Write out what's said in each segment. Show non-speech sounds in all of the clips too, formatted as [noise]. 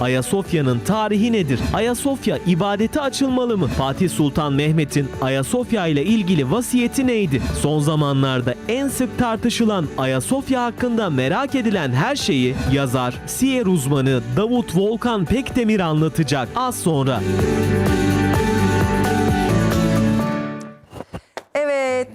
Ayasofya'nın tarihi nedir? Ayasofya ibadete açılmalı mı? Fatih Sultan Mehmet'in Ayasofya ile ilgili vasiyeti neydi? Son zamanlarda en sık tartışılan Ayasofya hakkında merak edilen her şeyi yazar, siyer uzmanı Davut Volkan Pekdemir anlatacak az sonra.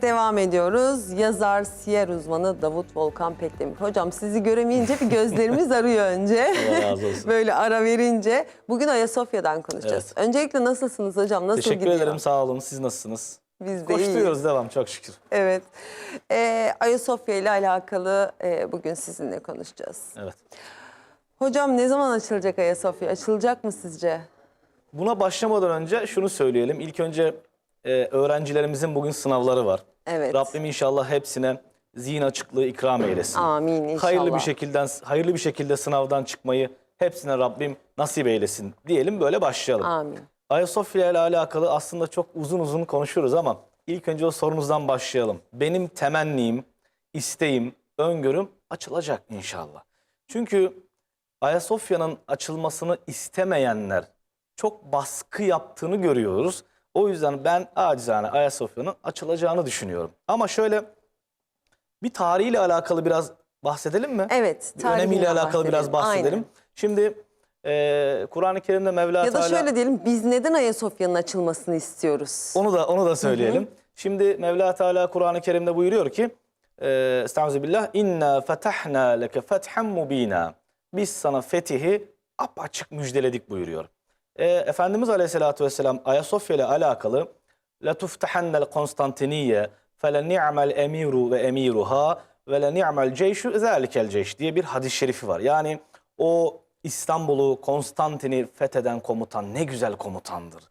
Evet devam ediyoruz. Yazar, siyer uzmanı Davut Volkan Pekdemir. Hocam sizi göremeyince bir gözlerimiz [laughs] arıyor önce. Allah razı olsun. Böyle ara verince. Bugün Ayasofya'dan konuşacağız. Öncelikle nasılsınız hocam? Nasıl Teşekkür gidiyor? ederim sağ olun. Siz nasılsınız? Biz de iyiyiz. Koşturuyoruz devam çok şükür. Evet. Ee, Ayasofya ile alakalı e, bugün sizinle konuşacağız. Evet. Hocam ne zaman açılacak Ayasofya? Açılacak mı sizce? Buna başlamadan önce şunu söyleyelim. İlk önce e, öğrencilerimizin bugün sınavları var. Evet. Rabbim inşallah hepsine zihin açıklığı ikram eylesin. Amin inşallah. Hayırlı bir şekilde hayırlı bir şekilde sınavdan çıkmayı hepsine Rabbim nasip eylesin diyelim böyle başlayalım. Amin. Ayasofya ile alakalı aslında çok uzun uzun konuşuruz ama ilk önce o sorunuzdan başlayalım. Benim temennim, isteğim, öngörüm açılacak inşallah. Çünkü Ayasofya'nın açılmasını istemeyenler çok baskı yaptığını görüyoruz. O yüzden ben acizane Ayasofya'nın açılacağını düşünüyorum. Ama şöyle bir tarihiyle alakalı biraz bahsedelim mi? Evet. Bir önemiyle alakalı biraz bahsedelim. Aynen. Şimdi e, Kur'an-ı Kerim'de Mevla Ya da Teala... şöyle diyelim biz neden Ayasofya'nın açılmasını istiyoruz? Onu da onu da söyleyelim. Şimdi Mevla Teala Kur'an-ı Kerim'de buyuruyor ki e, Estağfirullah inna fetahna leke fethan mubina. Biz sana fetihi apaçık müjdeledik buyuruyor. E, Efendimiz Aleyhisselatü Vesselam Ayasofya ile alakalı emiru ve emiruha ve le ni'mel ceyşu zalikel ceyş diye bir hadis-i şerifi var. Yani o İstanbul'u Konstantin'i fetheden komutan ne güzel komutandır.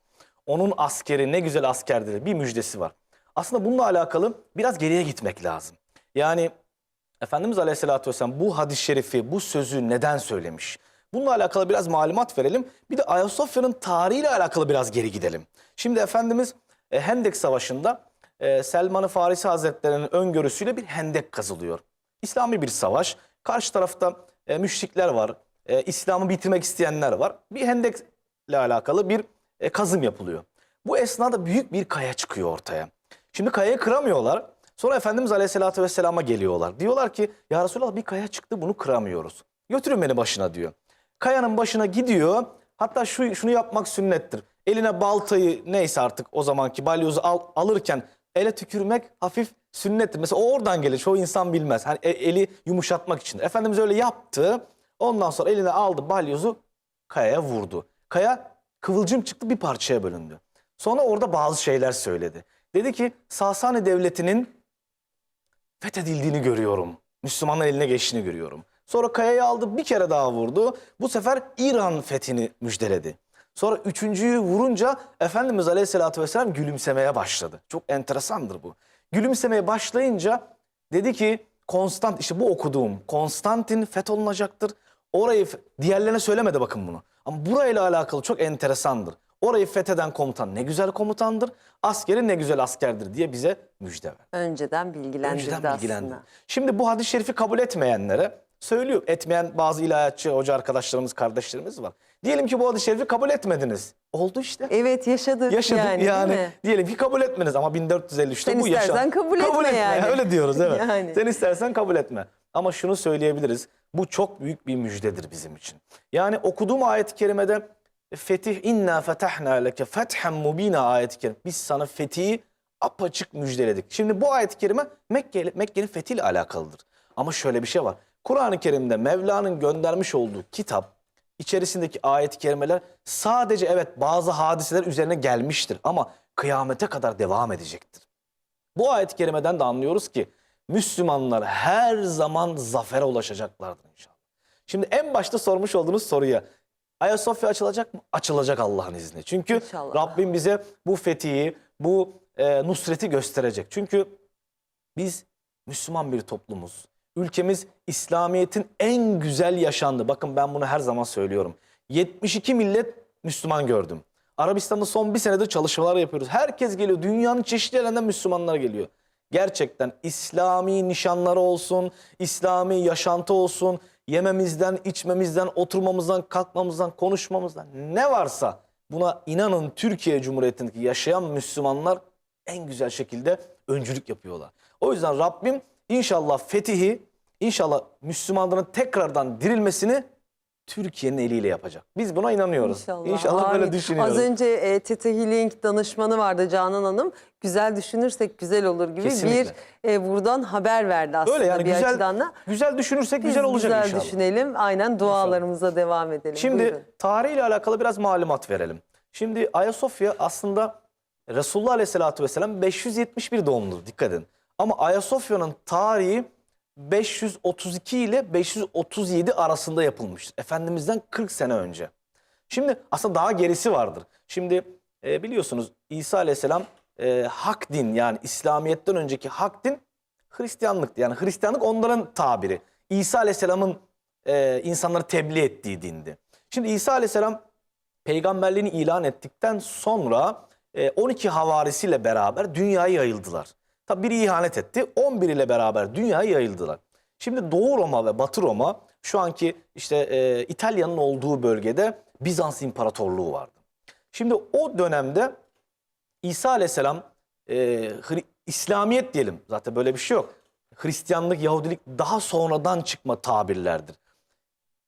Onun askeri ne güzel askerdir bir müjdesi var. Aslında bununla alakalı biraz geriye gitmek lazım. Yani Efendimiz Aleyhisselatü Vesselam bu hadis-i şerifi, bu sözü neden söylemiş? Bununla alakalı biraz malumat verelim. Bir de Ayasofya'nın tarihiyle alakalı biraz geri gidelim. Şimdi Efendimiz e, Hendek Savaşı'nda e, Selman-ı Farisi Hazretleri'nin öngörüsüyle bir hendek kazılıyor. İslami bir savaş. Karşı tarafta e, müşrikler var. E, İslam'ı bitirmek isteyenler var. Bir hendekle alakalı bir e, kazım yapılıyor. Bu esnada büyük bir kaya çıkıyor ortaya. Şimdi kayayı kıramıyorlar. Sonra Efendimiz Aleyhisselatü Vesselam'a geliyorlar. Diyorlar ki ya Resulallah bir kaya çıktı bunu kıramıyoruz. Götürün beni başına diyor. Kayanın başına gidiyor. Hatta şu şunu yapmak sünnettir. Eline baltayı neyse artık o zamanki balyozu al, alırken ele tükürmek hafif sünnettir. Mesela o oradan gelir. Çoğu insan bilmez. Hani e- eli yumuşatmak için. Efendimiz öyle yaptı. Ondan sonra eline aldı balyozu kayaya vurdu. Kaya kıvılcım çıktı bir parçaya bölündü. Sonra orada bazı şeyler söyledi. Dedi ki Sasani Devleti'nin fethedildiğini görüyorum. Müslümanların eline geçtiğini görüyorum. Sonra kayayı aldı bir kere daha vurdu. Bu sefer İran fethini müjdeledi. Sonra üçüncüyü vurunca Efendimiz Aleyhisselatü Vesselam gülümsemeye başladı. Çok enteresandır bu. Gülümsemeye başlayınca dedi ki Konstant işte bu okuduğum Konstantin fetholunacaktır. Orayı diğerlerine söylemedi bakın bunu. Ama burayla alakalı çok enteresandır. Orayı fetheden komutan ne güzel komutandır. Askeri ne güzel askerdir diye bize müjde ver. Önceden bilgilendirdi Önceden bilgilendi. aslında. Şimdi bu hadis-i şerifi kabul etmeyenlere söylüyor. Etmeyen bazı ilahiyatçı hoca arkadaşlarımız, kardeşlerimiz var. Diyelim ki bu hadis-i şerifi kabul etmediniz. Oldu işte. Evet yaşadık, Yaşadık yani, yani. değil mi? diyelim ki kabul etmediniz ama 1453'te Sen bu yaşandı. istersen kabul etme yani. Öyle diyoruz evet. [laughs] Yani. Sen istersen kabul etme. Ama şunu söyleyebiliriz. Bu çok büyük bir müjdedir bizim için. Yani okuduğum ayet-i kerimede fetih inna fetahna leke fethen mubina ayet-i kerime. Biz sana fetihi apaçık müjdeledik. Şimdi bu ayet-i kerime Mekke, Mekke'nin fethiyle alakalıdır. Ama şöyle bir şey var. Kur'an-ı Kerim'de Mevla'nın göndermiş olduğu kitap içerisindeki ayet-i kerimeler sadece evet bazı hadiseler üzerine gelmiştir ama kıyamete kadar devam edecektir. Bu ayet-i kerimeden de anlıyoruz ki Müslümanlar her zaman zafere ulaşacaklardır inşallah. Şimdi en başta sormuş olduğunuz soruya Ayasofya açılacak mı? Açılacak Allah'ın izniyle. Çünkü İnşallah. Rabbim bize bu fethiyi, bu e, nusreti gösterecek. Çünkü biz Müslüman bir toplumuz. Ülkemiz İslamiyet'in en güzel yaşandığı. Bakın ben bunu her zaman söylüyorum. 72 millet Müslüman gördüm. Arabistan'da son bir senedir çalışmalar yapıyoruz. Herkes geliyor. Dünyanın çeşitli yerlerinden Müslümanlar geliyor. Gerçekten İslami nişanları olsun, İslami yaşantı olsun. yememizden, içmemizden, oturmamızdan, kalkmamızdan, konuşmamızdan ne varsa buna inanın Türkiye Cumhuriyeti'ndeki yaşayan Müslümanlar en güzel şekilde öncülük yapıyorlar. O yüzden Rabbim inşallah fetihi, inşallah Müslümanların tekrardan dirilmesini Türkiye'nin eliyle yapacak. Biz buna inanıyoruz. İnşallah. böyle Amin. düşünüyoruz. Az önce e, Teta Healing danışmanı vardı Canan Hanım. Güzel düşünürsek güzel olur gibi Kesinlikle. bir e, buradan haber verdi aslında Öyle yani bir güzel açıdan da. güzel düşünürsek Biz güzel olacak güzel inşallah. düşünelim. Aynen dualarımıza devam edelim. Şimdi Buyurun. tarihiyle alakalı biraz malumat verelim. Şimdi Ayasofya aslında Resulullah Aleyhisselatü Vesselam 571 doğumludur dikkat edin. Ama Ayasofya'nın tarihi 532 ile 537 arasında yapılmıştır. Efendimizden 40 sene önce. Şimdi aslında daha gerisi vardır. Şimdi e, biliyorsunuz İsa Aleyhisselam e, hak din yani İslamiyet'ten önceki hak din Hristiyanlıktı. Yani Hristiyanlık onların tabiri. İsa Aleyhisselam'ın e, insanları tebliğ ettiği dindi. Şimdi İsa Aleyhisselam peygamberliğini ilan ettikten sonra e, 12 havarisiyle beraber dünyaya yayıldılar. Tabi biri ihanet etti. 11 ile beraber dünyaya yayıldılar. Şimdi Doğu Roma ve Batı Roma şu anki işte e, İtalya'nın olduğu bölgede Bizans İmparatorluğu vardı. Şimdi o dönemde İsa Aleyhisselam e, İslamiyet diyelim zaten böyle bir şey yok. Hristiyanlık, Yahudilik daha sonradan çıkma tabirlerdir.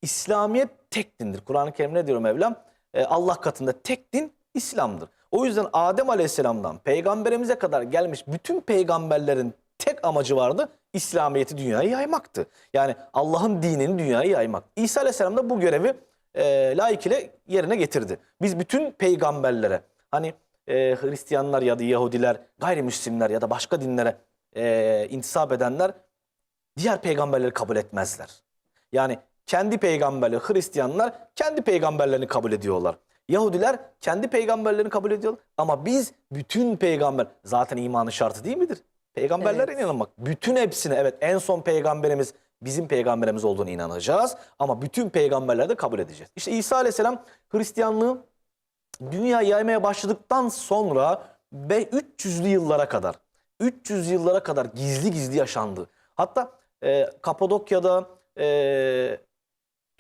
İslamiyet tek dindir. Kur'an-ı Kerim ne diyor Mevlam? E, Allah katında tek din İslam'dır. O yüzden Adem Aleyhisselam'dan peygamberimize kadar gelmiş bütün peygamberlerin tek amacı vardı. İslamiyet'i dünyaya yaymaktı. Yani Allah'ın dinini dünyaya yaymak. İsa Aleyhisselam da bu görevi e, layık ile yerine getirdi. Biz bütün peygamberlere hani e, Hristiyanlar ya da Yahudiler, gayrimüslimler ya da başka dinlere e, intisap edenler diğer peygamberleri kabul etmezler. Yani kendi peygamberleri Hristiyanlar kendi peygamberlerini kabul ediyorlar. Yahudiler kendi peygamberlerini kabul ediyorlar. Ama biz bütün peygamber zaten imanın şartı değil midir? Peygamberlere Evet. inanmak. Bütün hepsine evet en son peygamberimiz bizim peygamberimiz olduğunu inanacağız. Ama bütün peygamberleri de kabul edeceğiz. İşte İsa Aleyhisselam Hristiyanlığı dünya yaymaya başladıktan sonra ve 300'lü yıllara kadar 300 yıllara kadar gizli gizli yaşandı. Hatta e, Kapadokya'da e,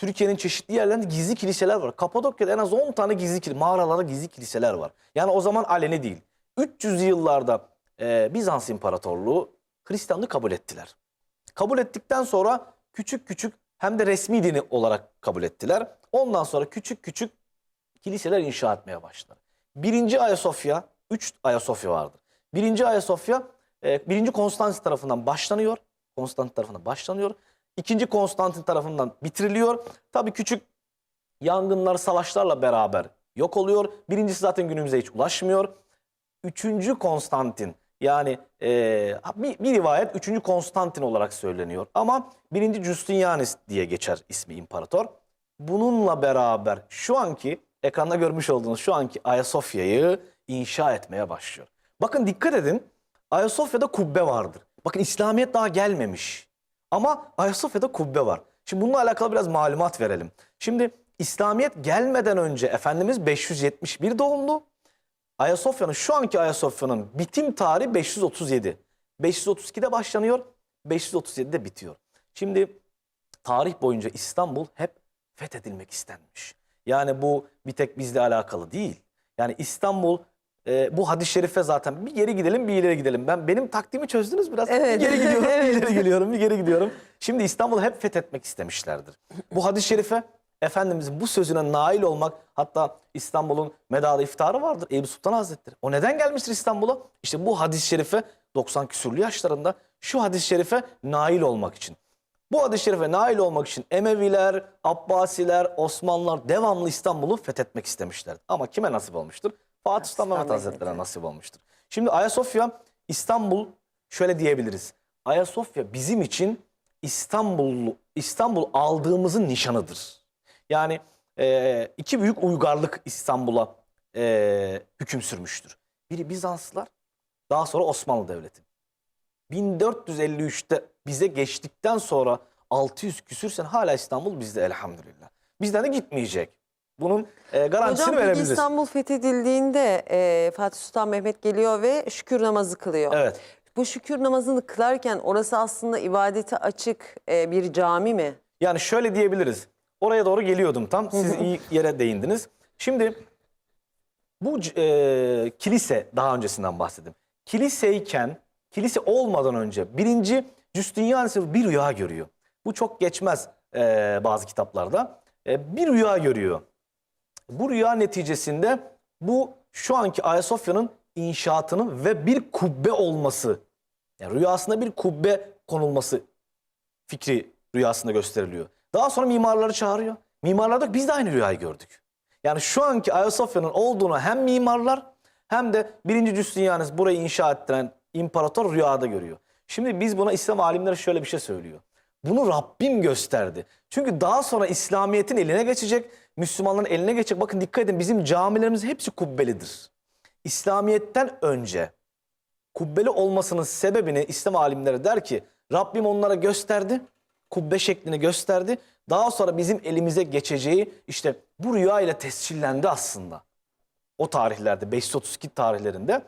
Türkiye'nin çeşitli yerlerinde gizli kiliseler var. Kapadokya'da en az 10 tane gizli kilise, mağaralarda gizli kiliseler var. Yani o zaman aleni değil. 300 yıllarda e, Bizans İmparatorluğu Hristiyanlığı kabul ettiler. Kabul ettikten sonra küçük küçük hem de resmi dini olarak kabul ettiler. Ondan sonra küçük küçük kiliseler inşa etmeye başladı. Birinci Ayasofya, üç Ayasofya vardır. Birinci Ayasofya, e, birinci Konstantin tarafından başlanıyor. Konstantin tarafından başlanıyor. İkinci Konstantin tarafından bitiriliyor. Tabii küçük yangınlar, savaşlarla beraber yok oluyor. Birincisi zaten günümüze hiç ulaşmıyor. Üçüncü Konstantin yani e, bir, bir rivayet üçüncü Konstantin olarak söyleniyor. Ama birinci Justinianus diye geçer ismi imparator. Bununla beraber şu anki ekranda görmüş olduğunuz şu anki Ayasofya'yı inşa etmeye başlıyor. Bakın dikkat edin Ayasofya'da kubbe vardır. Bakın İslamiyet daha gelmemiş. Ama Ayasofya'da kubbe var. Şimdi bununla alakalı biraz malumat verelim. Şimdi İslamiyet gelmeden önce Efendimiz 571 doğumlu. Ayasofya'nın şu anki Ayasofya'nın bitim tarihi 537. 532'de başlanıyor, 537'de bitiyor. Şimdi tarih boyunca İstanbul hep fethedilmek istenmiş. Yani bu bir tek bizle alakalı değil. Yani İstanbul e, bu hadis-i şerife zaten bir geri gidelim bir ileri gidelim. Ben benim taktiğimi çözdünüz biraz. Evet. Bir geri gidiyorum, [laughs] Evet. bir ileri geliyorum, bir geri gidiyorum. Şimdi İstanbul'u hep fethetmek istemişlerdir. Bu hadis-i şerife Efendimizin bu sözüne nail olmak hatta İstanbul'un medada iftarı vardır Eyüp Sultan Hazretleri. O neden gelmiştir İstanbul'a? İşte bu hadis-i şerife 90 küsürlü yaşlarında şu hadis-i şerife nail olmak için. Bu hadis-i şerife nail olmak için Emeviler, Abbasiler, Osmanlılar devamlı İstanbul'u fethetmek istemişler. Ama kime nasip olmuştur? Fatih Sultan Mehmet Hazretleri'ne nasip olmuştur. Şimdi Ayasofya, İstanbul şöyle diyebiliriz. Ayasofya bizim için İstanbul İstanbul aldığımızın nişanıdır. Yani e, iki büyük uygarlık İstanbul'a e, hüküm sürmüştür. Biri Bizanslılar, daha sonra Osmanlı Devleti. 1453'te bize geçtikten sonra 600 küsür sene hala İstanbul bizde elhamdülillah. Bizden de gitmeyecek. Bunun e, garantisini Hocam verebiliriz. İstanbul fethedildiğinde e, Fatih Sultan Mehmet geliyor ve şükür namazı kılıyor. Evet. Bu şükür namazını kılarken orası aslında ibadete açık e, bir cami mi? Yani şöyle diyebiliriz. Oraya doğru geliyordum tam. Siz iyi yere değindiniz. Şimdi bu e, kilise daha öncesinden bahsettim. Kiliseyken, kilise olmadan önce birinci Justinianus bir rüya görüyor. Bu çok geçmez e, bazı kitaplarda. E, bir rüya görüyor. Bu rüya neticesinde bu şu anki Ayasofya'nın inşaatının ve bir kubbe olması, yani rüyasında bir kubbe konulması fikri rüyasında gösteriliyor. Daha sonra mimarları çağırıyor. Mimarlar da biz de aynı rüyayı gördük. Yani şu anki Ayasofya'nın olduğunu hem mimarlar hem de 1. Justinianus burayı inşa ettiren imparator rüyada görüyor. Şimdi biz buna İslam alimleri şöyle bir şey söylüyor. Bunu Rabbim gösterdi. Çünkü daha sonra İslamiyet'in eline geçecek, Müslümanların eline geçecek. Bakın dikkat edin bizim camilerimiz hepsi kubbelidir. İslamiyet'ten önce kubbeli olmasının sebebini İslam alimleri der ki Rabbim onlara gösterdi. Kubbe şeklini gösterdi. Daha sonra bizim elimize geçeceği işte bu rüya ile tescillendi aslında. O tarihlerde 532 tarihlerinde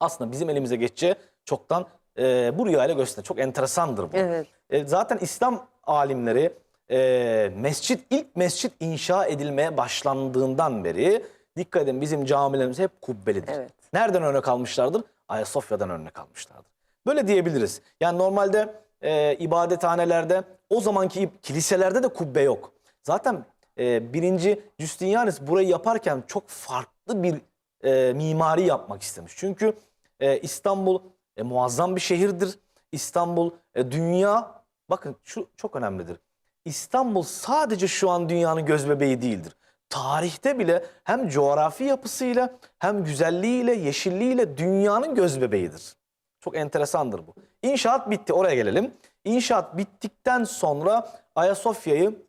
aslında bizim elimize geçeceği çoktan e, bu rüya ile gösterdi. Çok enteresandır bu. Evet. E, zaten İslam alimleri e, mescit ilk mescit inşa edilmeye başlandığından beri dikkat edin bizim camilerimiz hep kubbelidir. Evet. Nereden örnek almışlardır? Ayasofya'dan örnek almışlardır. Böyle diyebiliriz. Yani normalde e, ibadethanelerde o zamanki kiliselerde de kubbe yok. Zaten e, birinci Justinianus burayı yaparken çok farklı bir e, mimari yapmak istemiş. Çünkü e, İstanbul e, muazzam bir şehirdir. İstanbul e, dünya bakın şu çok önemlidir. İstanbul sadece şu an dünyanın gözbebeği değildir. Tarihte bile hem coğrafi yapısıyla hem güzelliğiyle, yeşilliğiyle dünyanın gözbebeğidir. Çok enteresandır bu. İnşaat bitti. Oraya gelelim. İnşaat bittikten sonra Ayasofya'yı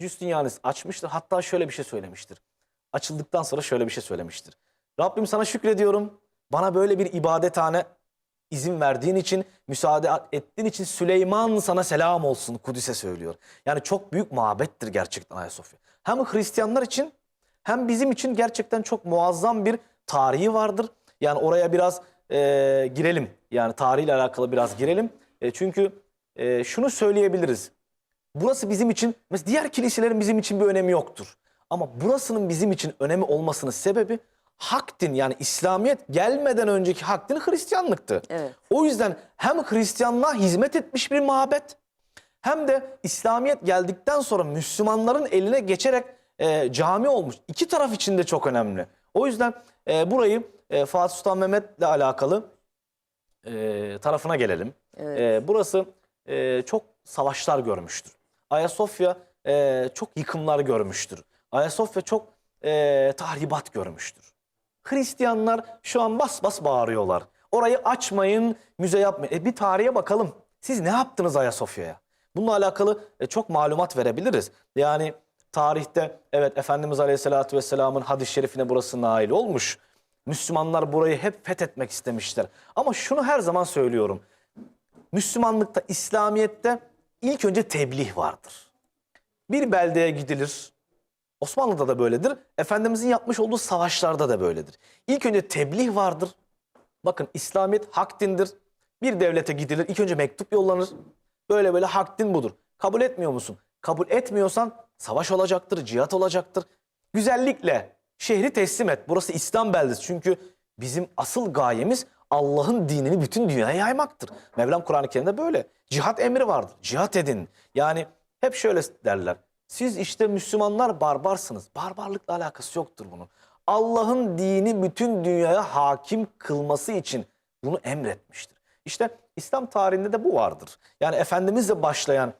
Justinianus açmıştır. Hatta şöyle bir şey söylemiştir. Açıldıktan sonra şöyle bir şey söylemiştir. Rabbim sana şükrediyorum. Bana böyle bir ibadethane izin verdiğin için, müsaade ettiğin için Süleyman sana selam olsun Kudüs'e söylüyor. Yani çok büyük mabettir gerçekten Ayasofya. Hem Hristiyanlar için hem bizim için gerçekten çok muazzam bir tarihi vardır. Yani oraya biraz e, girelim. Yani tarihiyle alakalı biraz girelim. E, çünkü e, şunu söyleyebiliriz. Burası bizim için, mesela diğer kiliselerin bizim için bir önemi yoktur. Ama burasının bizim için önemi olmasının sebebi hak din yani İslamiyet gelmeden önceki hak din Hristiyanlıktı. Evet. O yüzden hem Hristiyanlığa hizmet etmiş bir mabet hem de İslamiyet geldikten sonra Müslümanların eline geçerek e, cami olmuş. İki taraf için de çok önemli. O yüzden e, burayı e, Fatih Sultan Mehmet'le alakalı e, tarafına gelelim. Evet. E, burası e, çok savaşlar görmüştür. Ayasofya e, çok yıkımlar görmüştür. Ayasofya çok e, tahribat görmüştür. Hristiyanlar şu an bas bas bağırıyorlar. Orayı açmayın, müze yapmayın. E, bir tarihe bakalım. Siz ne yaptınız Ayasofya'ya? Bununla alakalı e, çok malumat verebiliriz. Yani tarihte evet Efendimiz Aleyhisselatü Vesselam'ın hadis-i şerifine burası nail olmuş. Müslümanlar burayı hep fethetmek istemişler. Ama şunu her zaman söylüyorum. Müslümanlıkta, İslamiyet'te ilk önce tebliğ vardır. Bir beldeye gidilir. Osmanlı'da da böyledir. Efendimizin yapmış olduğu savaşlarda da böyledir. İlk önce tebliğ vardır. Bakın İslamiyet hak dindir. Bir devlete gidilir. İlk önce mektup yollanır. Böyle böyle hak din budur. Kabul etmiyor musun? Kabul etmiyorsan savaş olacaktır, cihat olacaktır. Güzellikle şehri teslim et. Burası İslam beldesi. Çünkü bizim asıl gayemiz Allah'ın dinini bütün dünyaya yaymaktır. Mevlam Kur'an-ı Kerim'de böyle. Cihat emri vardır. Cihat edin. Yani hep şöyle derler. Siz işte Müslümanlar barbarsınız. Barbarlıkla alakası yoktur bunun. Allah'ın dini bütün dünyaya hakim kılması için bunu emretmiştir. İşte İslam tarihinde de bu vardır. Yani Efendimizle başlayan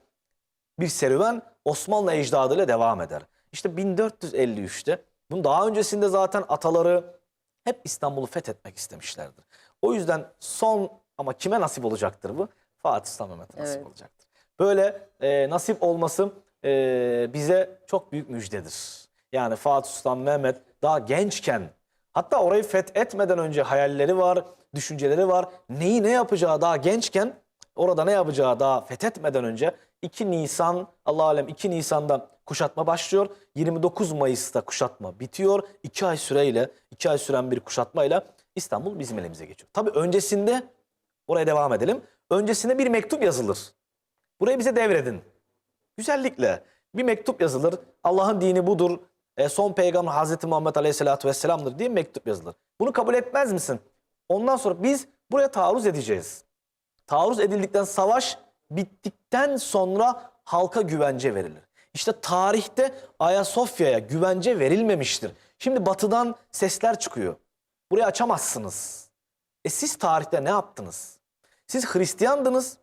bir serüven Osmanlı ecdadıyla devam eder. İşte 1453'te bunun daha öncesinde zaten ataları hep İstanbul'u fethetmek istemişlerdir. O yüzden son ama kime nasip olacaktır bu? Fatih Sultan Mehmet'e nasip Evet. olacaktır. Böyle e, nasip olması e, bize çok büyük müjdedir. Yani Fatih Sultan Mehmet daha gençken hatta orayı fethetmeden önce hayalleri var, düşünceleri var. Neyi ne yapacağı daha gençken orada ne yapacağı daha fethetmeden önce 2 Nisan Allah alem 2 Nisan'da kuşatma başlıyor. 29 Mayıs'ta kuşatma bitiyor. 2 ay süreyle 2 ay süren bir kuşatmayla İstanbul bizim elimize geçiyor. Tabii öncesinde oraya devam edelim. Öncesinde bir mektup yazılır. Burayı bize devredin. Güzellikle bir mektup yazılır. Allah'ın dini budur. E, son peygamber Hazreti Muhammed Aleyhisselatü Vesselam'dır diye mektup yazılır. Bunu kabul etmez misin? Ondan sonra biz buraya taarruz edeceğiz. Taarruz edildikten savaş bittikten sonra halka güvence verilir. İşte tarihte Ayasofya'ya güvence verilmemiştir. Şimdi batıdan sesler çıkıyor. Burayı açamazsınız. E siz tarihte ne yaptınız? Siz Hristiyandınız,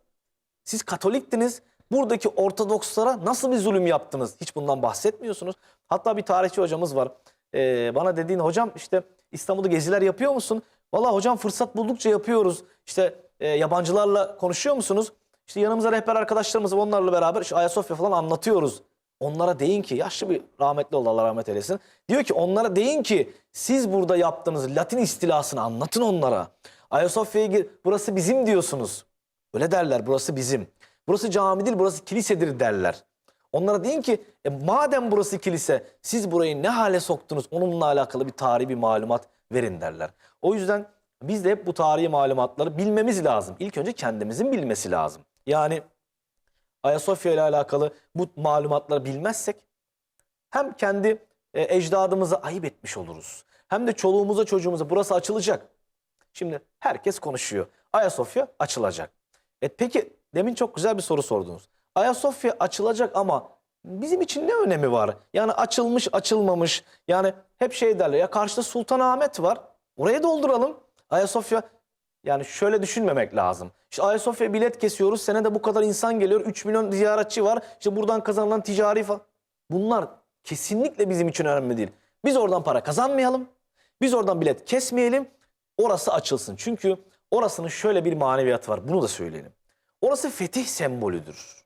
siz Katoliktiniz. Buradaki Ortodokslara nasıl bir zulüm yaptınız? Hiç bundan bahsetmiyorsunuz. Hatta bir tarihçi hocamız var. Ee, bana dediğin hocam işte İstanbul'da geziler yapıyor musun? Valla hocam fırsat buldukça yapıyoruz. İşte e, yabancılarla konuşuyor musunuz? İşte yanımıza rehber arkadaşlarımız onlarla beraber işte Ayasofya falan anlatıyoruz. Onlara deyin ki yaşlı bir rahmetli oldu Allah rahmet eylesin. Diyor ki onlara deyin ki siz burada yaptığınız Latin istilasını anlatın onlara. Ayasofya'ya gir burası bizim diyorsunuz. Öyle derler burası bizim. Burası cami değil burası kilisedir derler. Onlara deyin ki e, madem burası kilise siz burayı ne hale soktunuz onunla alakalı bir tarihi bir malumat verin derler. O yüzden biz de hep bu tarihi malumatları bilmemiz lazım. İlk önce kendimizin bilmesi lazım. Yani Ayasofya ile alakalı bu malumatları bilmezsek hem kendi e, ecdadımıza ayıp etmiş oluruz. Hem de çoluğumuza çocuğumuza burası açılacak. Şimdi herkes konuşuyor. Ayasofya açılacak. E peki demin çok güzel bir soru sordunuz. Ayasofya açılacak ama bizim için ne önemi var? Yani açılmış açılmamış. Yani hep şey derler ya karşıda Sultanahmet var. Oraya dolduralım. Ayasofya yani şöyle düşünmemek lazım. İşte Ayasofya bilet kesiyoruz. Senede bu kadar insan geliyor. 3 milyon ziyaretçi var. İşte buradan kazanılan ticari falan. Bunlar kesinlikle bizim için önemli değil. Biz oradan para kazanmayalım. Biz oradan bilet kesmeyelim. Orası açılsın. Çünkü orasının şöyle bir maneviyatı var. Bunu da söyleyelim. Orası fetih sembolüdür.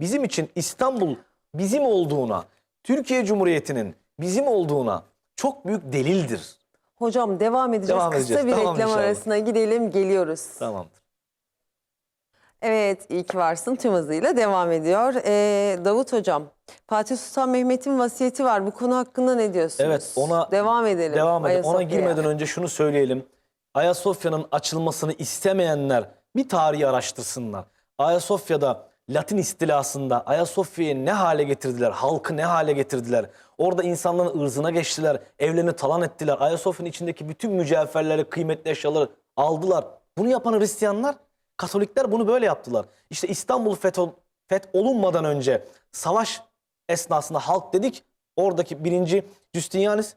Bizim için İstanbul bizim olduğuna, Türkiye Cumhuriyeti'nin bizim olduğuna çok büyük delildir. Hocam devam edeceğiz. Devam Kısa edeceğiz. bir Tamam reklam inşallah. arasına gidelim geliyoruz. Tamamdır. Evet iyi ki varsın tüm hızıyla devam ediyor. Ee, Davut Hocam Fatih Sultan Mehmet'in vasiyeti var. Bu konu hakkında ne diyorsunuz? Evet, ona devam edelim. Devam edelim. Ona girmeden önce şunu söyleyelim. Ayasofya'nın açılmasını istemeyenler bir tarihi araştırsınlar. Ayasofya'da Latin istilasında Ayasofya'yı ne hale getirdiler, halkı ne hale getirdiler. Orada insanların ırzına geçtiler, evlerini talan ettiler. Ayasofya'nın içindeki bütün mücevherleri, kıymetli eşyaları aldılar. Bunu yapan Hristiyanlar, Katolikler bunu böyle yaptılar. İşte İstanbul feth, olunmadan önce savaş esnasında halk dedik, oradaki birinci Justinianus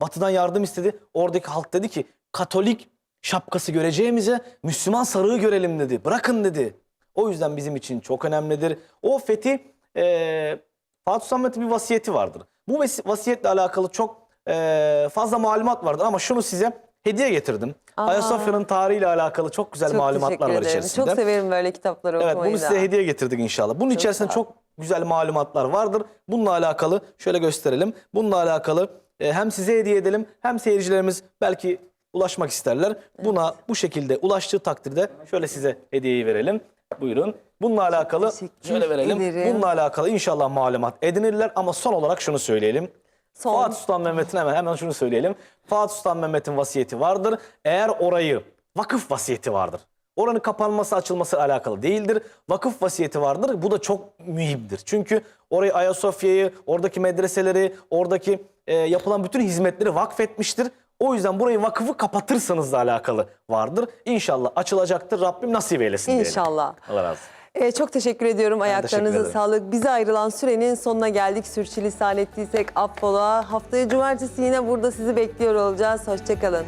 Batı'dan yardım istedi. Oradaki halk dedi ki Katolik şapkası göreceğimize Müslüman sarığı görelim dedi. Bırakın dedi. O yüzden bizim için çok önemlidir. O fethi e, Fatih Sultan Mehmet'in bir vasiyeti vardır. Bu vasi- vasiyetle alakalı çok e, fazla malumat vardır ama şunu size hediye getirdim. Aa. Ayasofya'nın tarihiyle alakalı çok güzel Çok malumatlar var içerisinde. Çok severim böyle kitapları Evet okumayı bunu da. size hediye getirdik inşallah. Bunun içerisinde sağ ol. çok güzel malumatlar vardır. Bununla alakalı şöyle gösterelim. Bununla alakalı e, hem size hediye edelim hem seyircilerimiz belki ulaşmak isterler. Buna bu şekilde ulaştığı takdirde şöyle size hediyeyi verelim. Buyurun. Bununla alakalı teşekkür şöyle verelim. ederim. Bununla alakalı inşallah malumat edinirler ama son olarak şunu söyleyelim. Son. Fatih Sultan Mehmet'in hemen hemen şunu söyleyelim. Fatih Sultan Mehmet'in vasiyeti vardır. Eğer orayı vakıf vasiyeti vardır. Oranın kapanması açılması alakalı değildir. Vakıf vasiyeti vardır. Bu da çok mühimdir. Çünkü orayı Ayasofya'yı, oradaki medreseleri, oradaki e, yapılan bütün hizmetleri vakfetmiştir. O yüzden burayı vakıfı kapatırsanız da alakalı vardır. İnşallah açılacaktır. Rabbim nasip eylesin diyelim. İnşallah. Allah razı olsun. Ee, çok teşekkür ediyorum. Ayaklarınıza sağlık. Bize ayrılan sürenin sonuna geldik. Sürçülisan ettiysek affola. Haftaya cumartesi yine burada sizi bekliyor olacağız. Hoşçakalın.